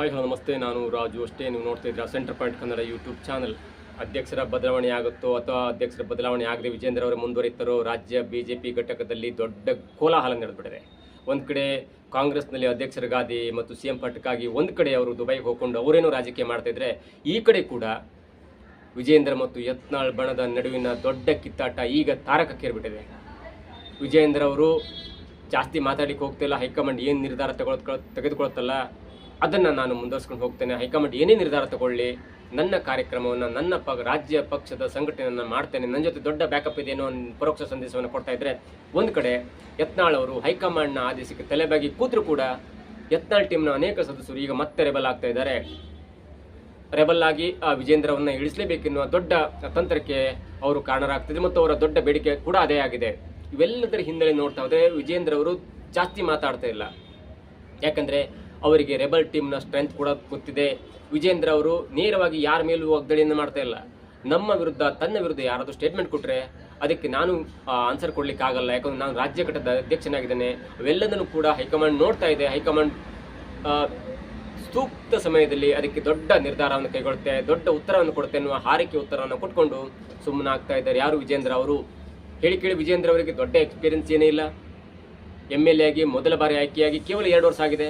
Hi hello ನಮಸ್ತೆ, ನಾನು ರಾಜು ಅಷ್ಟೇ. ನೀವು ನೋಡ್ತಾ ಇದ್ದೀರಾ centre point Kannada YouTube channel. ಅಧ್ಯಕ್ಷರ ಬದಲಾವಣೆ ಆಗುತ್ತೋ ಅಥವಾ ಅಧ್ಯಕ್ಷರ ಬದಲಾವಣೆ ಆಗದೆ ವಿಜೇಂದ್ರ ಅವರು ಮುಂದುವರಿತಾರೋ, ರಾಜ್ಯ ಬಿ ಜೆ ಪಿ ಘಟಕದಲ್ಲಿ ದೊಡ್ಡ ಕೋಲಾಹಲ ನಡೆದ್ಬಿಟ್ಟಿದೆ ಒಂದು ಕಡೆ ಕಾಂಗ್ರೆಸ್ನಲ್ಲಿ ಅಧ್ಯಕ್ಷರ ಗಾದಿ ಮತ್ತು ಸಿ ಎಂ ಪಟ್ಟಕ್ಕಾಗಿ ಒಂದು ಕಡೆ ಅವರು ದುಬೈಗೆ ಹೋಗ್ಕೊಂಡು ಅವರೇನೋ ರಾಜಕೀಯ ಮಾಡ್ತಾ ಇದ್ರೆ, ಈ ಕಡೆ ಕೂಡ ವಿಜೇಂದ್ರ ಮತ್ತು ಯತ್ನಾಳ್ ಬಣದ ನಡುವಿನ ದೊಡ್ಡ ಕಿತ್ತಾಟ ಈಗ ತಾರಕಕ್ಕೇರ್ಬಿಟ್ಟಿದೆ ವಿಜೇಂದ್ರ ಅವರು ಜಾಸ್ತಿ ಮಾತಾಡಲಿಕ್ಕೆ ಹೋಗ್ತಿಲ್ಲ ಹೈಕಮಾಂಡ್ ಏನು ನಿರ್ಧಾರ ತಗೊಳ್, ತೆಗೆದುಕೊಳ್ತಲ್ಲ ಅದನ್ನು ನಾನು ಮುಂದುವರ್ಸ್ಕೊಂಡು ಹೋಗ್ತೇನೆ. ಹೈಕಮಾಂಡ್ ಏನೇ ನಿರ್ಧಾರ ತಗೊಳ್ಳಿ, ನನ್ನ ಕಾರ್ಯಕ್ರಮವನ್ನು, ನನ್ನ ಪ, ರಾಜ್ಯ ಪಕ್ಷದ ಸಂಘಟನೆಯನ್ನು ಮಾಡ್ತೇನೆ. ನನ್ನ ಜೊತೆ ದೊಡ್ಡ ಬ್ಯಾಕಪ್ ಇದೆ ಅನ್ನೋ ಒಂದು ಪರೋಕ್ಷ ಸಂದೇಶವನ್ನು ಕೊಡ್ತಾ ಇದ್ದರೆ ಒಂದು ಕಡೆ ಯತ್ನಾಳ್ ಅವರು ಹೈಕಮಾಂಡ್ನ ಆದೇಶಕ್ಕೆ ತಲೆಬಾಗಿ ಕೂತ್ರು ಕೂಡ ಯತ್ನಾಳ್ ಟೀಮ್ನ ಅನೇಕ ಸದಸ್ಯರು ಈಗ ಮತ್ತೆ ರೆಬಲ್ ಆಗ್ತಾ ಇದ್ದಾರೆ. ರೆಬಲ್ ಆಗಿ ಆ ವಿಜೇಂದ್ರವನ್ನು ಇಳಿಸಲೇಬೇಕೆನ್ನುವ ದೊಡ್ಡ ತಂತ್ರಕ್ಕೆ ಅವರು ಕಾರಣರಾಗ್ತಿದೆ ಮತ್ತು ಅವರ ದೊಡ್ಡ ಬೇಡಿಕೆ ಕೂಡ ಅದೇ ಆಗಿದೆ. ಇವೆಲ್ಲದರ ಹಿನ್ನೆಲೆ ನೋಡ್ತಾ ಹೋದ್ರೆ ವಿಜೇಂದ್ರ ಅವರು ಜಾಸ್ತಿ ಮಾತಾಡ್ತಾ ಇಲ್ಲ. ಯಾಕಂದ್ರೆ ಅವರಿಗೆ ರೆಬಲ್ ಟೀಮ್ನ ಸ್ಟ್ರೆಂತ್ ಕೂಡ ಗೊತ್ತಿದೆ. ವಿಜೇಂದ್ರ ಅವರು ನೇರವಾಗಿ ಯಾರ ಮೇಲೂ ವಾಗ್ದಾಳಿಯನ್ನು ಮಾಡ್ತಾ ಇಲ್ಲ. ನಮ್ಮ ವಿರುದ್ಧ, ತನ್ನ ವಿರುದ್ಧ ಯಾರಾದರೂ ಸ್ಟೇಟ್ಮೆಂಟ್ ಕೊಟ್ಟರೆ ಅದಕ್ಕೆ ನಾನು ಆನ್ಸರ್ ಕೊಡ್ಲಿಕ್ಕೆ ಆಗಲ್ಲ ಯಾಕಂದ್ರೆ ನಾನು ರಾಜ್ಯ ಘಟಕದ ಅಧ್ಯಕ್ಷನಾಗಿದ್ದೇನೆ. ಅವೆಲ್ಲದನ್ನು ಕೂಡ ಹೈಕಮಾಂಡ್ ನೋಡ್ತಾ ಇದೆ. ಹೈಕಮಾಂಡ್ ಸೂಕ್ತ ಸಮಯದಲ್ಲಿ ಅದಕ್ಕೆ ದೊಡ್ಡ ನಿರ್ಧಾರವನ್ನು ಕೈಗೊಳ್ಳುತ್ತೆ, ದೊಡ್ಡ ಉತ್ತರವನ್ನು ಕೊಡುತ್ತೆ ಅನ್ನುವ ಹಾರಿಕೆ, ಉತ್ತರವನ್ನು ಕೊಟ್ಕೊಂಡು ಸುಮ್ಮನಾಗ್ತಾ ಇದ್ದಾರೆ. ಯಾರು ವಿಜೇಂದ್ರ ಅವರು? ಹೇಳಿ ಕೇಳಿ ವಿಜೇಂದ್ರ ಅವರಿಗೆ ದೊಡ್ಡ ಎಕ್ಸ್ಪೀರಿಯನ್ಸ್ ಏನೇ ಇಲ್ಲ. ಎಂ ಎಲ್ ಎ ಆಗಿ ಮೊದಲ ಬಾರಿ ಆಯ್ಕೆಯಾಗಿ ಕೇವಲ ಎರಡು ವರ್ಷ ಆಗಿದೆ.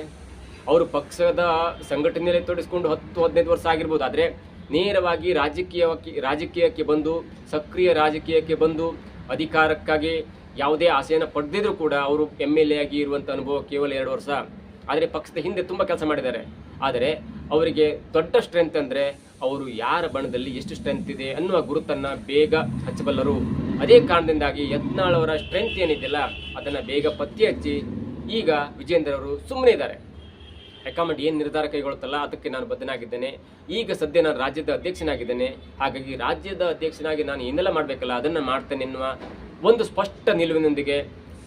ಅವರು ಪಕ್ಷದ ಸಂಘಟನೆಯಲ್ಲಿ ತೊಡಗಿಸ್ಕೊಂಡು ಹತ್ತು, ಹದಿನೈದು ವರ್ಷ ಆಗಿರ್ಬೋದು. ಆದರೆ ನೇರವಾಗಿ ರಾಜಕೀಯಕ್ಕೆ ರಾಜಕೀಯಕ್ಕೆ ಬಂದು, ಸಕ್ರಿಯ ರಾಜಕೀಯಕ್ಕೆ ಬಂದು ಅಧಿಕಾರಕ್ಕಾಗಿ ಯಾವುದೇ ಆಸೆಯನ್ನು ಪಡೆದಿದ್ರು ಕೂಡ ಅವರು ಎಂ ಎಲ್ ಎ ಆಗಿ ಇರುವಂಥ ಅನುಭವ ಕೇವಲ ಎರಡು ವರ್ಷ. ಆದರೆ ಪಕ್ಷದ ಹಿಂದೆ ತುಂಬ ಕೆಲಸ ಮಾಡಿದ್ದಾರೆ. ಆದರೆ ಅವರಿಗೆ ದೊಡ್ಡ ಸ್ಟ್ರೆಂತ್ ಅಂದರೆ ಅವರು ಯಾರ ಬಣದಲ್ಲಿ ಎಷ್ಟು ಸ್ಟ್ರೆಂತ್ ಇದೆ ಅನ್ನುವ ಗುರುತನ್ನು ಬೇಗ ಹಚ್ಚಬಲ್ಲರು. ಅದೇ ಕಾರಣದಿಂದಾಗಿ ಯತ್ನಾಳ್ ಅವರ ಸ್ಟ್ರೆಂತ್ ಏನಿದೆಯಲ್ಲ, ಅದನ್ನು ಬೇಗ ಪತ್ತೆ ಹಚ್ಚಿ ಈಗ ವಿಜೇಂದ್ರ ಅವರು ಸುಮ್ಮನೆ ಇದ್ದಾರೆ. ಹೈಕಮಾಂಡ್ ಏನು ನಿರ್ಧಾರ ಕೈಗೊಳ್ಳುತ್ತಲ್ಲ, ಅದಕ್ಕೆ ನಾನು ಬದ್ಧನಾಗಿದ್ದೇನೆ. ಈಗ ಸದ್ಯ ನಾನು ರಾಜ್ಯದ ಅಧ್ಯಕ್ಷನಾಗಿದ್ದೇನೆ. ಹಾಗಾಗಿ ರಾಜ್ಯದ ಅಧ್ಯಕ್ಷನಾಗಿ ನಾನು ಏನೆಲ್ಲ ಮಾಡಬೇಕಲ್ಲ, ಅದನ್ನು ಮಾಡ್ತೇನೆ ಎನ್ನುವ ಒಂದು ಸ್ಪಷ್ಟ ನಿಲುವಿನೊಂದಿಗೆ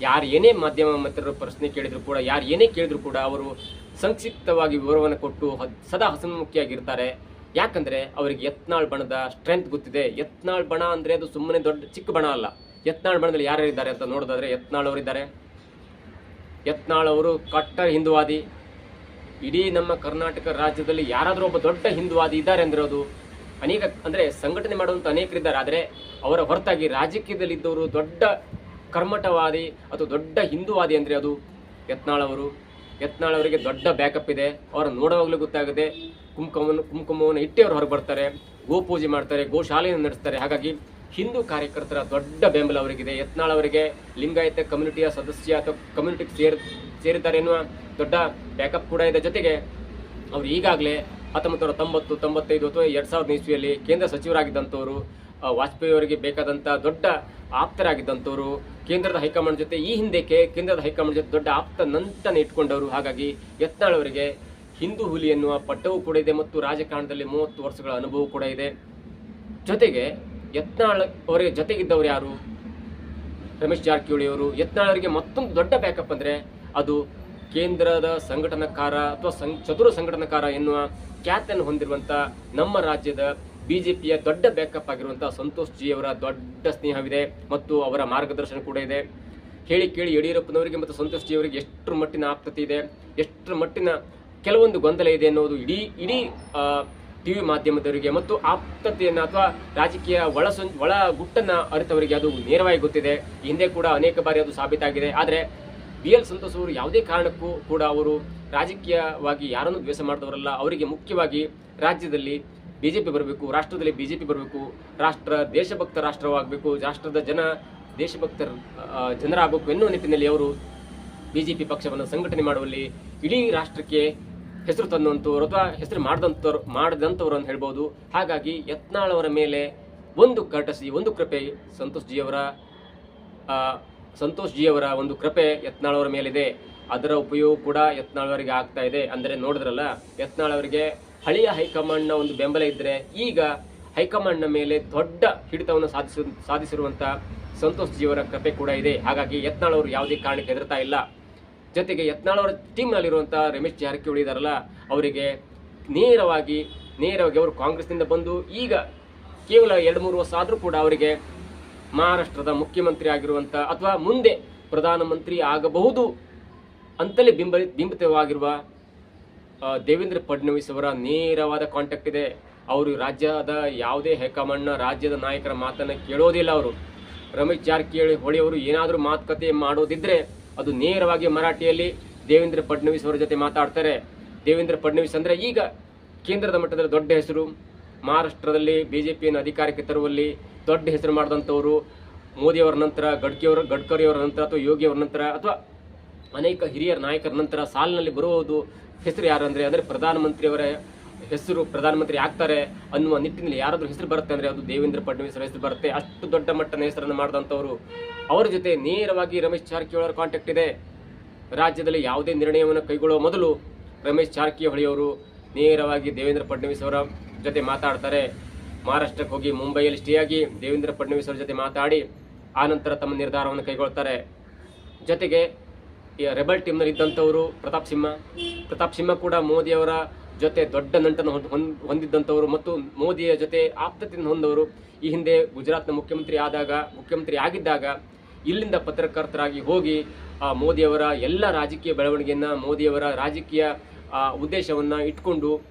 ಯಾರು ಏನೇ ಮಾಧ್ಯಮ ಮಿತ್ರರು ಪ್ರಶ್ನೆ ಕೇಳಿದರೂ ಕೂಡ, ಯಾರು ಏನೇ ಕೇಳಿದರೂ ಕೂಡ ಅವರು ಸಂಕ್ಷಿಪ್ತವಾಗಿ ವಿವರವನ್ನು ಕೊಟ್ಟು ಸದಾ ಹಸನ್ಮುಖಿಯಾಗಿರ್ತಾರೆ. ಯಾಕಂದರೆ ಅವರಿಗೆ ಯತ್ನಾಳ್ ಬಣದ ಸ್ಟ್ರೆಂತ್ ಗೊತ್ತಿದೆ. ಯತ್ನಾಳ್ ಬಣ ಅಂದರೆ ಅದು ಸುಮ್ಮನೆ ದೊಡ್ಡ ಚಿಕ್ಕ ಬಣ ಅಲ್ಲ. ಯತ್ನಾಳ್ ಬಣದಲ್ಲಿ ಯಾರ್ಯಾರಿದ್ದಾರೆ ಅಂತ ನೋಡೋದಾದ್ರೆ ಯತ್ನಾಳ್ ಅವರಿದ್ದಾರೆ. ಯತ್ನಾಳ್ ಅವರು ಕಟ್ಟರ್ ಹಿಂದುವಾದಿ. ಇಡೀ ನಮ್ಮ ಕರ್ನಾಟಕ ರಾಜ್ಯದಲ್ಲಿ ಯಾರಾದರೂ ಒಬ್ಬ ದೊಡ್ಡ ಹಿಂದುವಾದಿ ಇದ್ದಾರೆ ಅಂದ್ರೆ ಅದು ಅನೇಕ ಅಂದ್ರೆ ಸಂಘಟನೆ ಮಾಡುವಂತ ಅನೇಕರಿದ್ದಾರೆ. ಆದರೆ ಅವರ ಹೊರತಾಗಿ ರಾಜಕೀಯದಲ್ಲಿ ಇದ್ದವರು ದೊಡ್ಡ ಕರ್ಮಠವಾದಿ ಅಥವಾ ದೊಡ್ಡ ಹಿಂದುವಾದಿ ಅಂದ್ರೆ ಅದು ಯತ್ನಾಳ್ ಅವರು. ಯತ್ನಾಳ್ ಅವರಿಗೆ ದೊಡ್ಡ ಬ್ಯಾಕಪ್ ಇದೆ. ಅವರ ನೋಡುವಾಗಲೂ ಗೊತ್ತಾಗುತ್ತೆ ಕುಂಕುಮವನ್ನು ಕುಂಕುಮವನ್ನು ಇಟ್ಟೇ ಅವರು ಹೊರಗೆ ಬರ್ತಾರೆ. ಗೋಪೂಜೆ ಮಾಡ್ತಾರೆ ಗೋಶಾಲೆಯನ್ನು ನಡೆಸ್ತಾರೆ. ಹಾಗಾಗಿ ಹಿಂದೂ ಕಾರ್ಯಕರ್ತರ ದೊಡ್ಡ ಬೆಂಬಲ ಅವರಿಗಿದೆ. ಯತ್ನಾಳ್ ಅವರಿಗೆ ಲಿಂಗಾಯತ ಕಮ್ಯುನಿಟಿಯ ಸದಸ್ಯ ಅಥವಾ ಕಮ್ಯುನಿಟಿಗೆ ಸೇರ್, ಸೇರಿದ್ದಾರೆ ಎನ್ನುವ ದೊಡ್ಡ ಬ್ಯಾಕಪ್ ಕೂಡ ಇದೆ. ಜೊತೆಗೆ ಅವರು ಈಗಾಗಲೇ ಹತ್ತೊಂಬತ್ತು ನೂರ ತೊಂಬತ್ತು, ತೊಂಬತ್ತೈದು ಅಥವಾ ಎರಡು ಸಾವಿರದ ಇಸ್ವಿಯಲ್ಲಿ ಕೇಂದ್ರ ಸಚಿವರಾಗಿದ್ದಂಥವರು ವಾಜಪೇಯಿ ಅವರಿಗೆ ಬೇಕಾದಂಥ ದೊಡ್ಡ ಆಪ್ತರಾಗಿದ್ದಂಥವರು, ಕೇಂದ್ರದ ಹೈಕಮಾಂಡ್ ಜೊತೆ ಈ ಹಿಂದೆಕ್ಕೆ ಕೇಂದ್ರದ ಹೈಕಮಾಂಡ್ ಜೊತೆ ದೊಡ್ಡ ಆಪ್ತ ನಂತನ ಇಟ್ಕೊಂಡವರು. ಹಾಗಾಗಿ ಯತ್ನಾಳ್ ಅವರಿಗೆ ಹಿಂದೂ ಹುಲಿ ಎನ್ನುವ ಪಟ್ಟವೂ ಕೂಡ ಇದೆ ಮತ್ತು ರಾಜಕಾರಣದಲ್ಲಿ ಮೂವತ್ತು ವರ್ಷಗಳ ಅನುಭವ ಕೂಡ ಇದೆ. ಜೊತೆಗೆ ಯತ್ನಾಳ್ ಅವರಿಗೆ ಜೊತೆಗಿದ್ದವರು ಯಾರು? ರಮೇಶ್ ಜಾರಕಿಹೊಳಿ ಅವರು. ಯತ್ನಾಳ್ ಅವರಿಗೆ ಮತ್ತೊಂದು ದೊಡ್ಡ ಬ್ಯಾಕಪ್ ಅಂದರೆ ಅದು ಕೇಂದ್ರದ ಸಂಘಟನಾಕಾರ ಅಥವಾ ಸಂ- ಚತುರ ಸಂಘಟನಾಕಾರ ಎನ್ನುವ ಖ್ಯಾತಿಯನ್ನು ಹೊಂದಿರುವಂಥ ನಮ್ಮ ರಾಜ್ಯದ ಬಿ ಜೆ ಪಿಯ ದೊಡ್ಡ ಬ್ಯಾಕಪ್ ಆಗಿರುವಂಥ ಸಂತೋಷ್ ಜಿ ಅವರ ದೊಡ್ಡ ಸ್ನೇಹವಿದೆ ಮತ್ತು ಅವರ ಮಾರ್ಗದರ್ಶನ ಕೂಡ ಇದೆ. ಹೇಳಿ ಕೇಳಿ ಯಡಿಯೂರಪ್ಪನವರಿಗೆ ಮತ್ತು ಸಂತೋಷ್ ಜಿ ಅವರಿಗೆ ಎಷ್ಟರ ಮಟ್ಟಿನ ಆಪ್ತತೆ ಇದೆ, ಎಷ್ಟರ ಮಟ್ಟಿನ ಕೆಲವೊಂದು ಗೊಂದಲ ಇದೆ ಅನ್ನೋದು ಇಡೀ ಇಡೀ ಟಿವಿ ಮಾಧ್ಯಮದವರಿಗೆ ಮತ್ತು ಆಪ್ತತೆಯನ್ನು ಅಥವಾ ರಾಜಕೀಯ ಒಳ ಒಳ ಗುಟ್ಟನ್ನ ಅರಿತವರಿಗೆ ಅದು ನೇರವಾಗಿ ಗೊತ್ತಿದೆ. ಹಿಂದೆ ಕೂಡ ಅನೇಕ ಬಾರಿ ಅದು ಸಾಬೀತಾಗಿದೆ. ಆದರೆ ಬಿ ಎಲ್ ಸಂತೋಷ್ ಅವರು ಯಾವುದೇ ಕಾರಣಕ್ಕೂ ಕೂಡ ಅವರು ರಾಜಕೀಯವಾಗಿ ಯಾರನ್ನು ದ್ವೇಷ ಮಾಡಿದವರಲ್ಲ. ಅವರಿಗೆ ಮುಖ್ಯವಾಗಿ ರಾಜ್ಯದಲ್ಲಿ ಬಿಜೆಪಿ ಬರಬೇಕು, ರಾಷ್ಟ್ರದಲ್ಲಿ ಬಿಜೆಪಿ ಬರಬೇಕು, ರಾಷ್ಟ್ರ ದೇಶಭಕ್ತ ರಾಷ್ಟ್ರವಾಗಬೇಕು, ರಾಷ್ಟ್ರದ ಜನ ದೇಶಭಕ್ತ ಜನರಾಗಬೇಕು ಎನ್ನುವ ನಿಟ್ಟಿನಲ್ಲಿ ಅವರು ಬಿಜೆಪಿ ಪಕ್ಷವನ್ನು ಸಂಘಟನೆ ಮಾಡುವಲ್ಲಿ ಇಡೀ ರಾಷ್ಟ್ರಕ್ಕೆ ಹೆಸರು ತಂದಂಥವ್ರು ಅಥವಾ ಹೆಸರು ಮಾಡಿದಂಥವ್ರು ಮಾಡಿದಂಥವ್ರು ಅಂತ ಹೇಳ್ಬೋದು. ಹಾಗಾಗಿ ಯತ್ನಾಳವರ ಮೇಲೆ ಒಂದು ಕಟಸಿ ಒಂದು ಕೃಪೆ ಸಂತೋಷ್ ಜಿಯವರ ಸಂತೋಷ್ ಜಿಯವರ ಒಂದು ಕೃಪೆ ಯತ್ನಾಳವರ ಮೇಲಿದೆ. ಅದರ ಉಪಯೋಗ ಕೂಡ ಯತ್ನಾಳವರಿಗೆ ಆಗ್ತಾ ಇದೆ. ಅಂದರೆ ನೋಡಿದ್ರಲ್ಲ ಯತ್ನಾಳವರಿಗೆ ಹಳೆಯ ಹೈಕಮಾಂಡ್ನ ಒಂದು ಬೆಂಬಲ ಇದ್ದರೆ ಈಗ ಹೈಕಮಾಂಡ್ನ ಮೇಲೆ ದೊಡ್ಡ ಹಿಡಿತವನ್ನು ಸಾಧಿಸ ಸಾಧಿಸಿರುವಂಥ ಸಂತೋಷ್ ಜಿಯವರ ಕೃಪೆ ಕೂಡ ಇದೆ. ಹಾಗಾಗಿ ಯತ್ನಾಳವರು ಯಾವುದೇ ಕಾರಣಕ್ಕೆ ಹೆದರ್ತಾ ಇಲ್ಲ. ಜೊತೆಗೆ ಯತ್ನಾಳ್ ಅವರ ಟೀಮ್ನಲ್ಲಿರುವಂಥ ರಮೇಶ್ ಜಾರಕಿಹೊಳಿ ಇದಾರಲ್ಲ, ಅವರಿಗೆ ನೇರವಾಗಿ ನೇರವಾಗಿ ಅವರು ಕಾಂಗ್ರೆಸ್ನಿಂದ ಬಂದು ಈಗ ಕೇವಲ ಎರಡು ಮೂರು ವರ್ಷ ಆದರೂ ಕೂಡ ಅವರಿಗೆ ಮಹಾರಾಷ್ಟ್ರದ ಮುಖ್ಯಮಂತ್ರಿ ಆಗಿರುವಂಥ ಅಥವಾ ಮುಂದೆ ಪ್ರಧಾನಮಂತ್ರಿ ಆಗಬಹುದು ಅಂತಲೇ ಬಿಂಬ, ಬಿಂಬಿತವಾಗಿರುವ ದೇವೇಂದ್ರ ಫಡ್ನವೀಸ್ ಅವರ ನೇರವಾದ ಕಾಂಟ್ಯಾಕ್ಟ್ ಇದೆ. ಅವರು ರಾಜ್ಯದ ಯಾವುದೇ ಹೈಕಮಾಂಡ್ನ ರಾಜ್ಯದ ನಾಯಕರ ಮಾತನ್ನು ಕೇಳೋದಿಲ್ಲ ಅವರು. ರಮೇಶ್ ಜಾರಕಿಹೊಳಿ ಹೊಳಿ ಅವರು ಏನಾದರೂ ಮಾತುಕತೆ ಮಾಡೋದಿದ್ರೆ ಅದು ನೇರವಾಗಿ ಮರಾಠಿಯಲ್ಲಿ ದೇವೇಂದ್ರ ಫಡ್ನವೀಸ್ ಅವರ ಜೊತೆ ಮಾತಾಡ್ತಾರೆ. ದೇವೇಂದ್ರ ಫಡ್ನವೀಸ್ ಅಂದರೆ ಈಗ ಕೇಂದ್ರದ ಮಟ್ಟದಲ್ಲಿ ದೊಡ್ಡ ಹೆಸರು, ಮಹಾರಾಷ್ಟ್ರದಲ್ಲಿ ಬಿ ಜೆ ಪಿಯನ್ನು ಅಧಿಕಾರಕ್ಕೆ ತರುವಲ್ಲಿ ದೊಡ್ಡ ಹೆಸರು ಮಾಡಿದಂಥವರು ಮೋದಿಯವರ ನಂತರ ಗಡ್ಕಿಯವರ ಗಡ್ಕರಿಯವರ ನಂತರ ಅಥವಾ ಯೋಗಿಯವರ ನಂತರ ಅಥವಾ ಅನೇಕ ಹಿರಿಯರ ನಾಯಕರ ನಂತರ ಸಾಲಿನಲ್ಲಿ ಬರುವುದು ಹೆಸರು ಯಾರು ಅಂದರೆ ಅಂದರೆ ಪ್ರಧಾನಮಂತ್ರಿಯವರ ಹೆಸರು ಪ್ರಧಾನಮಂತ್ರಿ ಆಗ್ತಾರೆ ಅನ್ನುವ ನಿಟ್ಟಿನಲ್ಲಿ ಯಾರಾದರೂ ಹೆಸರು ಬರುತ್ತೆ ಅಂದರೆ ಅದು ದೇವೇಂದ್ರ ಫಡ್ನವೀಸ್ ಹೆಸರು ಬರುತ್ತೆ. ಅಷ್ಟು ದೊಡ್ಡ ಮಟ್ಟದ ಹೆಸರನ್ನು ಮಾಡಿದಂಥವರು ಅವರ ಜೊತೆ ನೇರವಾಗಿ ರಮೇಶ್ ಜಾರಕಿಹೊಳಿ ಅವರ ಕಾಂಟ್ಯಾಕ್ಟ್ ಇದೆ. ರಾಜ್ಯದಲ್ಲಿ ಯಾವುದೇ ನಿರ್ಣಯವನ್ನು ಕೈಗೊಳ್ಳುವ ಮೊದಲು ರಮೇಶ್ ಜಾರಕಿಹೊಳಿ ಅವರು ನೇರವಾಗಿ ದೇವೇಂದ್ರ ಫಡ್ನವೀಸ್ ಅವರ ಜೊತೆ ಮಾತಾಡ್ತಾರೆ. ಮಹಾರಾಷ್ಟ್ರಕ್ಕೆ ಹೋಗಿ ಮುಂಬೈಯಲ್ಲಿ ಸ್ಟೇ ಆಗಿ ದೇವೇಂದ್ರ ಫಡ್ನವೀಸ್ ಅವರ ಜೊತೆ ಮಾತಾಡಿ, ಆನಂತರ ತಮ್ಮ ನಿರ್ಧಾರವನ್ನು ಕೈಗೊಳ್ತಾರೆ. ಜೊತೆಗೆ ಈ ರೆಬಲ್ ಟೀಮ್ನಲ್ಲಿ ಇದ್ದಂಥವರು ಪ್ರತಾಪ್ ಸಿಂಹ. ಪ್ರತಾಪ್ ಸಿಂಹ ಕೂಡ ಮೋದಿಯವರ ಜೊತೆ ದೊಡ್ಡ ನಂಟನ್ನು ಹೊಂದ್- ಹೊಂದ್- ಹೊಂದಿದ್ದಂಥವರು ಮತ್ತು ಮೋದಿಯ ಜೊತೆ ಆಪ್ತತೆಯನ್ನು ಹೊಂದವರು. ಈ ಹಿಂದೆ ಗುಜರಾತ್ನ ಮುಖ್ಯಮಂತ್ರಿ ಆದಾಗ, ಮುಖ್ಯಮಂತ್ರಿ ಆಗಿದ್ದಾಗ ಇಲ್ಲಿಂದ ಪತ್ರಕರ್ತರಾಗಿ ಹೋಗಿ, ಆ, ಮೋದಿಯವರ ಎಲ್ಲ ರಾಜಕೀಯ ಬೆಳವಣಿಗೆಯನ್ನು, ಮೋದಿಯವರ ರಾಜಕೀಯ ಉದ್ದೇಶವನ್ನ ಇಟ್ಕೊಂಡು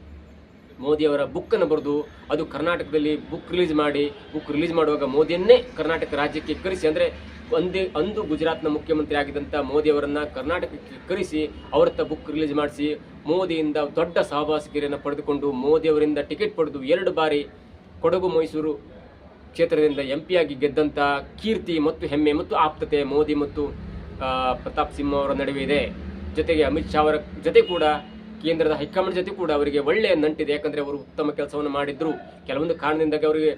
ಮೋದಿಯವರ ಬುಕ್ಕನ್ನು ಬರೆದು ಅದು ಕರ್ನಾಟಕದಲ್ಲಿ ಬುಕ್ ರಿಲೀಸ್ ಮಾಡಿ, ಬುಕ್ ರಿಲೀಸ್ ಮಾಡುವಾಗ ಮೋದಿಯನ್ನೇ ಕರ್ನಾಟಕ ರಾಜ್ಯಕ್ಕೆ ಕರೆಸಿ. ಅಂದರೆ ಒಂದೇ ಅಂದು ಗುಜರಾತ್ನ ಮುಖ್ಯಮಂತ್ರಿ ಆಗಿದ್ದಂಥ ಮೋದಿಯವರನ್ನ ಕರ್ನಾಟಕಕ್ಕೆ ಕರೆಸಿ ಅವರತ್ತ ಬುಕ್ ರಿಲೀಸ್ ಮಾಡಿಸಿ ಮೋದಿಯಿಂದ ದೊಡ್ಡ ಸಹವಾಸಗಿರಿಯನ್ನು ಪಡೆದುಕೊಂಡು ಮೋದಿ ಅವರಿಂದ ಟಿಕೆಟ್ ಪಡೆದು ಎರಡು ಬಾರಿ ಕೊಡಗು, ಮೈಸೂರು ಕ್ಷೇತ್ರದಿಂದ ಎಂ ಪಿಯಾಗಿ ಗೆದ್ದಂಥ ಕೀರ್ತಿ ಮತ್ತು ಹೆಮ್ಮೆ ಮತ್ತು ಆಪ್ತತೆ ಮೋದಿ ಮತ್ತು ಪ್ರತಾಪ್ ಸಿಂಹ ಅವರ ನಡುವೆ ಇದೆ. ಜೊತೆಗೆ ಅಮಿತ್ ಶಾ ಅವರ ಜೊತೆ ಕೂಡ, ಕೇಂದ್ರದ ಹೈಕಮಾಂಡ್ ಜೊತೆ ಕೂಡ ಅವರಿಗೆ ಒಳ್ಳೆಯ ನಂಟಿದೆ. ಯಾಕಂದರೆ ಅವರು ಉತ್ತಮ ಕೆಲಸವನ್ನು ಮಾಡಿದ್ರು. ಕೆಲವೊಂದು ಕಾರಣದಿಂದಾಗಿ ಅವರಿಗೆ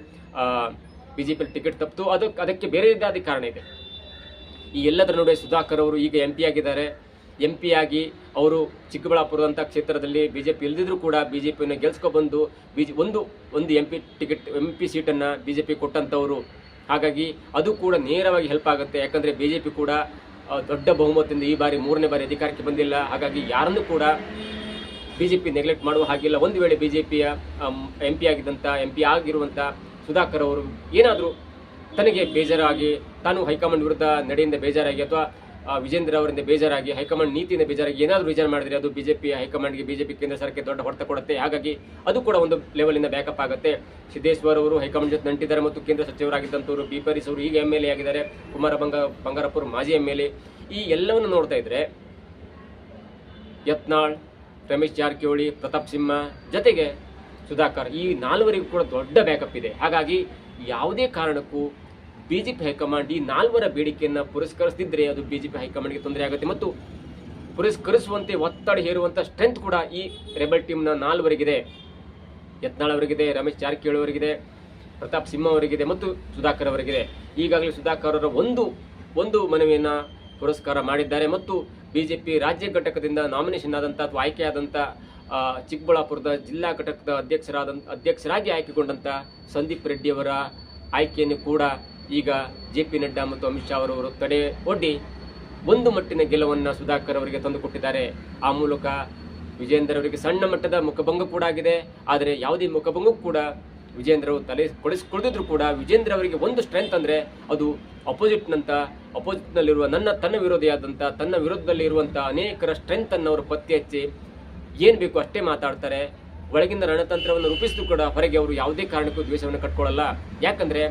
ಬಿ ಜೆ ಪಿಯಲ್ಲಿ ಟಿಕೆಟ್ ತಪ್ಪಿತು. ಅದಕ್ಕೆ ಅದಕ್ಕೆ ಬೇರೆದಾದ ಕಾರಣ ಇದೆ. ಈ ಎಲ್ಲದರ ನಡುವೆ ಸುಧಾಕರ್ ಅವರು ಈಗ ಎಂ ಪಿ ಆಗಿದ್ದಾರೆ. ಎಂ ಪಿ ಆಗಿ ಅವರು ಚಿಕ್ಕಬಳ್ಳಾಪುರದಂಥ ಕ್ಷೇತ್ರದಲ್ಲಿ ಬಿಜೆಪಿ ಇಲ್ದಿದ್ರು ಕೂಡ ಬಿಜೆಪಿಯನ್ನು ಗೆಲ್ಸ್ಕೊಬಂದು ಬಿಜೆ ಒಂದು ಒಂದು M P ticket M P ಸೀಟನ್ನು BJP ಕೊಟ್ಟಂಥವರು ಹಾಗಾಗಿ ಅದು ಕೂಡ ನೇರವಾಗಿ ಹೆಲ್ಪ್ ಆಗುತ್ತೆ. ಯಾಕಂದರೆ ಬಿಜೆಪಿ ಕೂಡ ದೊಡ್ಡ ಬಹುಮತದಿಂದ ಈ ಬಾರಿ ಮೂರನೇ ಬಾರಿ ಅಧಿಕಾರಕ್ಕೆ ಬಂದಿಲ್ಲ. ಹಾಗಾಗಿ ಯಾರನ್ನು ಕೂಡ ಬಿಜೆಪಿ ನೆಗ್ಲೆಕ್ಟ್ ಮಾಡುವ ಹಾಗಿಲ್ಲ. ಒಂದು ವೇಳೆ ಬಿಜೆಪಿಯ ಎಂ ಪಿ ಆಗಿದ್ದಂಥ ಎಂ ಪಿ ಆಗಿರುವಂಥ ಸುಧಾಕರ್ ಅವರು ಏನಾದರೂ ತನಗೆ ಬೇಜಾರಾಗಿ, ತಾನು ಹೈಕಮಾಂಡ್ ವಿರುದ್ಧ ನಡೆಯಿಂದ ಬೇಜಾರಾಗಿ ಅಥವಾ ವಿಜೇಂದ್ರ ಅವರಿಂದ ಬೇಜಾರಾಗಿ, ಹೈಕಮಾಂಡ್ ನೀತಿಯಿಂದ ಬೇಜಾರಾಗಿ ಏನಾದರೂ ವಿಚಾರ ಮಾಡಿದರೆ ಅದು ಬಿಜೆಪಿ ಹೈಕಮಾಂಡ್ಗೆ ಬಿಜೆಪಿ ಕೇಂದ್ರ ಸರ್ಕಾರಕ್ಕೆ ದೊಡ್ಡ ಹೊಡೆತ ಕೊಡುತ್ತೆ. ಹಾಗಾಗಿ ಅದು ಕೂಡ ಒಂದು ಲೆವೆಲಿಂದ ಬ್ಯಾಕಪ್ ಆಗುತ್ತೆ. ಸಿದ್ದೇಶ್ವರ್ ಅವರು ಹೈಕಮಾಂಡ್ ಜೊತೆ ನಂಟಿದ್ದಾರೆ ಮತ್ತು ಕೇಂದ್ರ ಸಚಿವರಾಗಿದ್ದಂಥವರು ಬಿ ಪರೀಸ್ ಅವರು ಈಗ ಎಂ ಎಲ್ ಎ ಆಗಿದ್ದಾರೆ. ಕುಮಾರ ಬಂಗ ಬಂಗಾರಪುರ ಮಾಜಿ ಎಂ ಎಲ್ ಎ ಈ ಎಲ್ಲವನ್ನು ನೋಡ್ತಾ ಇದ್ರೆ, ಯತ್ನಾಳ್, ರಮೇಶ್ ಜಾರಕಿಹೊಳಿ, ಪ್ರತಾಪ್ ಸಿಂಹ ಜೊತೆಗೆ ಸುಧಾಕರ್ ಈ ನಾಲ್ವರಿಗೂ ಕೂಡ ದೊಡ್ಡ ಬ್ಯಾಕಪ್ ಇದೆ. ಹಾಗಾಗಿ ಯಾವುದೇ ಕಾರಣಕ್ಕೂ ಬಿಜೆಪಿ ಹೈಕಮಾಂಡ್ ಈ ನಾಲ್ವರ ಬೇಡಿಕೆಯನ್ನು ಪುರಸ್ಕರಿಸದಿದ್ದರೆ ಅದು ಬಿಜೆಪಿ ಹೈಕಮಾಂಡ್ಗೆ ತೊಂದರೆ ಆಗುತ್ತೆ ಮತ್ತು ಪುರಸ್ಕರಿಸುವಂತೆ ಒತ್ತಡ ಹೇರುವಂಥ ಸ್ಟ್ರೆಂತ್ ಕೂಡ ಈ ರೆಬಲ್ ಟೀಮ್ನ ನಾಲ್ವರಿಗಿದೆ. ಯತ್ನಾಳ್ ಅವರಿಗಿದೆ, ರಮೇಶ್ ಜಾರಕಿಹೊಳಿ ಅವರಿಗಿದೆ, ಪ್ರತಾಪ್ ಸಿಂಹ ಅವರಿಗಿದೆ ಮತ್ತು ಸುಧಾಕರ್ ಅವರಿಗಿದೆ. ಈಗಾಗಲೇ ಸುಧಾಕರ್ ಅವರ ಒಂದು ಒಂದು ಮನವಿಯನ್ನು ಪುರಸ್ಕಾರ ಮಾಡಿದ್ದಾರೆ ಮತ್ತು ಬಿಜೆಪಿ ರಾಜ್ಯ ಘಟಕದಿಂದ ನಾಮಿನೇಷನ್ ಆದಂಥ ಅಥವಾ ಆಯ್ಕೆಯಾದಂಥ ಚಿಕ್ಕಬಳ್ಳಾಪುರದ ಜಿಲ್ಲಾ ಘಟಕದ ಅಧ್ಯಕ್ಷರಾದ ಅಧ್ಯಕ್ಷರಾಗಿ ಆಯ್ಕೆಗೊಂಡಂಥ ಸಂದೀಪ್ ರೆಡ್ಡಿ ಅವರ ಆಯ್ಕೆಯನ್ನು ಕೂಡ ಈಗ ಜೆ ಪಿ ನಡ್ಡಾ ಮತ್ತು ಅಮಿತ್ ಶಾ ಅವರವರು ತಡೆ ಒಡ್ಡಿ ಒಂದು ಮಟ್ಟಿನ ಗೆಲುವನ್ನು ಸುಧಾಕರ್ ಅವರಿಗೆ ತಂದುಕೊಟ್ಟಿದ್ದಾರೆ. ಆ ಮೂಲಕ ವಿಜೇಂದ್ರ ಅವರಿಗೆ ಸಣ್ಣ ಮಟ್ಟದ ಮುಖಭಂಗ ಕೂಡ ಆಗಿದೆ. ಆದರೆ ಯಾವುದೇ ಮುಖಭಂಗ ಕೂಡ ವಿಜೇಂದ್ರ ಅವರು ತಲೆ ಕೊಡಿಸ್ಕೊಳ್ದಿದ್ರು ಕೂಡ ವಿಜೇಂದ್ರ ಅವರಿಗೆ ಒಂದು ಸ್ಟ್ರೆಂತ್ ಅಂದರೆ ಅದು ಅಪೋಸಿಟ್ನಂತ ಅಪೋಸಿಟ್ನಲ್ಲಿರುವ ನನ್ನ ತನ್ನ ವಿರೋಧಿಯಾದಂಥ ತನ್ನ ವಿರೋಧದಲ್ಲಿ ಇರುವಂಥ ಅನೇಕರ ಸ್ಟ್ರೆಂತನ್ನು ಅವರು ಪತ್ತೆ ಹಚ್ಚಿ ಏನು ಬೇಕು ಅಷ್ಟೇ ಮಾತಾಡ್ತಾರೆ. ಒಳಗಿಂದ ರಣತಂತ್ರವನ್ನು ರೂಪಿಸಿದ್ರು ಕೂಡ ಹೊರಗೆ ಅವರು ಯಾವುದೇ ಕಾರಣಕ್ಕೂ ದ್ವೇಷವನ್ನು ಕಟ್ಕೊಳ್ಳಲ್ಲ ಯಾಕಂದ್ರೆ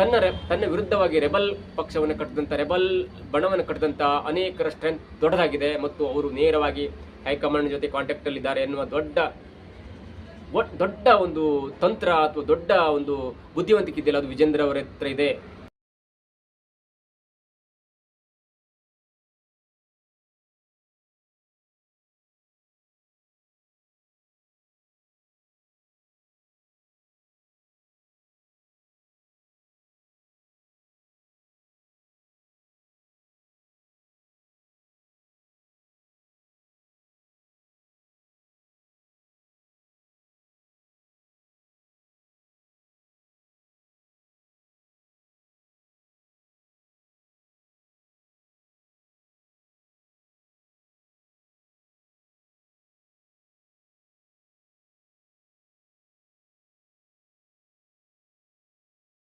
ತನ್ನ ರೆ, ತನ್ನ ವಿರುದ್ಧವಾಗಿ ರೆಬಲ್ ಪಕ್ಷವನ್ನು ಕಟ್ಟಿದಂಥ ರೆಬಲ್ ಬಣವನ್ನು ಕಟ್ಟಿದಂಥ ಅನೇಕರ ಸ್ಟ್ರೆಂತ್ ದೊಡ್ಡದಾಗಿದೆ ಮತ್ತು ಅವರು ನೇರವಾಗಿ ಹೈಕಮಾಂಡ್ ಜೊತೆ ಕಾಂಟ್ಯಾಕ್ಟಲ್ಲಿದ್ದಾರೆ ಎನ್ನುವ ದೊಡ್ಡ ದೊಡ್ಡ ಒಂದು ತಂತ್ರ ಅಥವಾ ದೊಡ್ಡ ಒಂದು ಬುದ್ಧಿವಂತಿಕೆ ಇದೆಯಲ್ಲ, ಅದು ವಿಜೇಂದ್ರ ಅವರ ಹತ್ರ ಇದೆ.